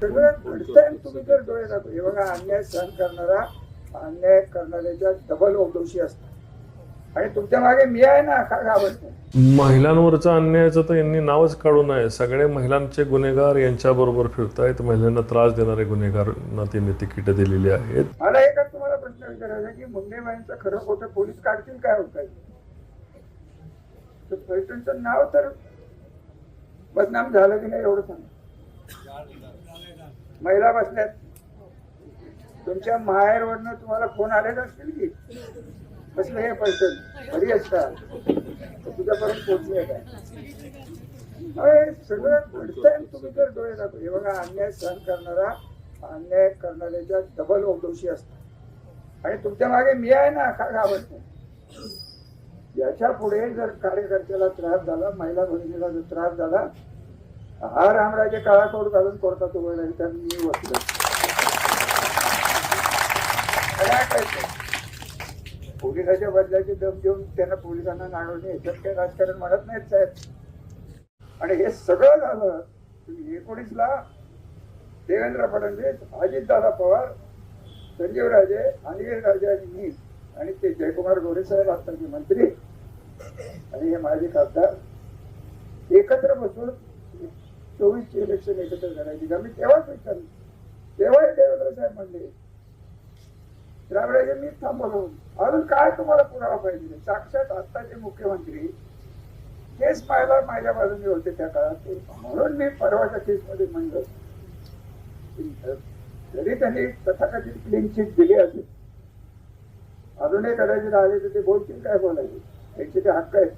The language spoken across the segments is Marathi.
सगळं तुम्ही जर डोळे दाखव हे बघा अन्याय सहन करणारा अन्याय करणाऱ्याच्या डबल दोषी असतात. आणि तुमच्या मागे मी आहे ना का घाबरत नाही महिलांवरचा अन्यायाचं तर यांनी नावच काढू नये सगळे महिलांचे गुन्हेगार यांच्याबरोबर फिरतायत. महिलांना त्रास देणारे गुन्हेगारांना त्यांनी तिकीटं दिलेली आहेत. मला एकच तुम्हाला प्रश्न विचारायचा की मुंडेबाईंचं खरं खोटं पोलीस काढतील काय होत तर पैठणचं नाव तर बदनाम झालं की नाही एवढं सांगा. महिला बसल्यात. तुमच्या माहेरवरनं तुम्हाला फोन आलेला असतील की? कसलं हे पैठण? बरी असता तुझ्यापर्यंत पोहोचले काय? अरे सगळं घडतंय तुम्ही तर डोळे दाखव हे बघा अन्याय सहन करणारा अन्याय करणाऱ्याच्या डबल दोषी असतात आणि तुमच्या मागे मी आहे ना का घाबरत? नाही याच्यापुढे जर कार्यकर्त्याला त्रास झाला महिला भगिनीला जर त्रास झाला हा रामराजे काळा कोट घालून कोर्टात उभं राहील तर मी वकील काय पोलिसाच्या बदल्याची दम देऊन त्यांना पोलिसांना नाडवणे याच्यात काही राजकारण म्हणत नाहीत साहेब. आणि हे सगळं झालं तुम्ही एकोणीसला देवेंद्र फडणवीस अजितदादा पवार संजीव राजे अनिल राजे आणि मी आणि ते जयकुमार गोरे साहेब आत्ताचे मंत्री आणि हे माजी खासदार एकत्र बसून चोवीसची इलेक्शन एकत्र करायची. का मी तेव्हाच विचारलं. तेव्हाही देवेंद्र साहेब म्हणले द्राविडाचे मी थांबवलं अजून काय तुम्हाला पुरावा पाहिजे? साक्षात आत्ताचे मुख्यमंत्री केस पाहायला माझ्या बाजूने होते त्या काळात. म्हणून मी परवाच्या केसमध्ये म्हणलं. जरी त्यांनी तथाकथित क्लीन चिट दिली असेल. अजूनही कदाचित आले तर ते बोलतील काय बोलायचे? त्यांचे ते हक्क आहेत.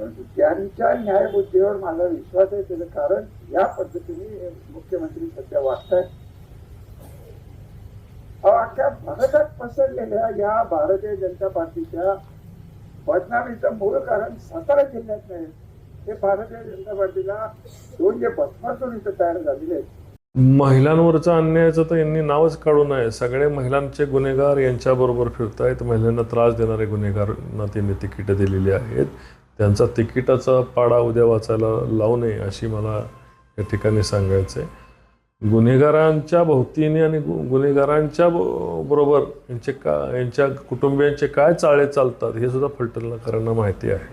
परंतु त्यांच्या न्यायबुद्धीवर माझा विश्वास आहे त्याचं कारण या पद्धतीने मुख्यमंत्री सध्या वागतायत. अहो, अख्ख्या भारतात पसरलेल्या या भारतीय जनता पार्टीच्या बदनामीचं मूळ कारण सातारा जिल्ह्यात नाही. ते भारतीय जनता पार्टीला दोन जे बदमातून इथं तयार झालेले आहेत. महिलांवरचा अन्यायाचं तर यांनी नावच काढू नये. सगळे महिलांचे गुन्हेगार यांच्याबरोबर फिरतायत. महिलांना त्रास देणारे गुन्हेगारांना त्यांनी तिकीटं दिलेली आहेत. त्यांचा तिकिटाचा पाडा उद्या वाचायला लावू नये अशी मला या ठिकाणी सांगायचं आहे गुन्हेगारांच्या भोवतीने आणि गु- गुन्हेगारांच्या बरोबर यांचे का यांच्या कुटुंबियांचे काय चाळे चालतात हे सुद्धा फलटणकरांना माहिती आहे.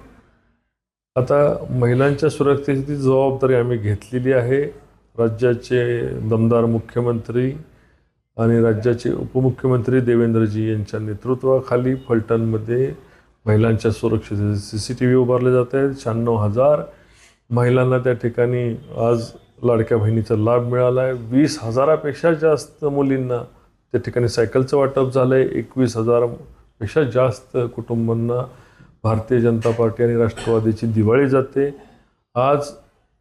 आता महिलांच्या सुरक्षेची जबाबदारी आम्ही घेतलेली आहे. राज्याचे दमदार मुख्यमंत्री आणि राज्याचे उपमुख्यमंत्री देवेंद्रजी यांच्या नेतृत्वाखाली फलटणमध्ये महिलांच्या सुरक्षेचे सी सी टी व्ही उभारले जात आहेत. शहाण्णव हजार महिलांना त्या ठिकाणी आज लाडक्या बहिणीचा लाभ मिळाला आहे वीस हजारापेक्षा जास्त मुलींना त्या ठिकाणी सायकलचं वाटप झालं आहे एकवीस हजारपेक्षा जास्त कुटुंबांना भारतीय जनता पार्टी आणि राष्ट्रवादीची दिवाळी जाते. आज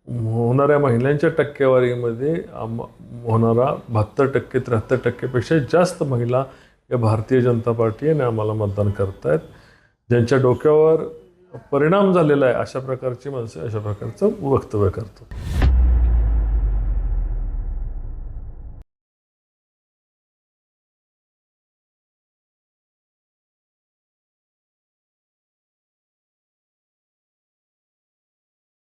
होणाऱ्या महिलांच्या टक्केवारीमध्ये आम होणारा बहात्तर टक्के त्र्याहत्तर टक्केपेक्षा जास्त महिला या भारतीय जनता पार्टी आणि आम्हाला मतदान करतायत. ज्यांच्या डोक्यावर परिणाम झालेला आहे अशा प्रकारची माणसं अशा प्रकारचं वक्तव्य करतो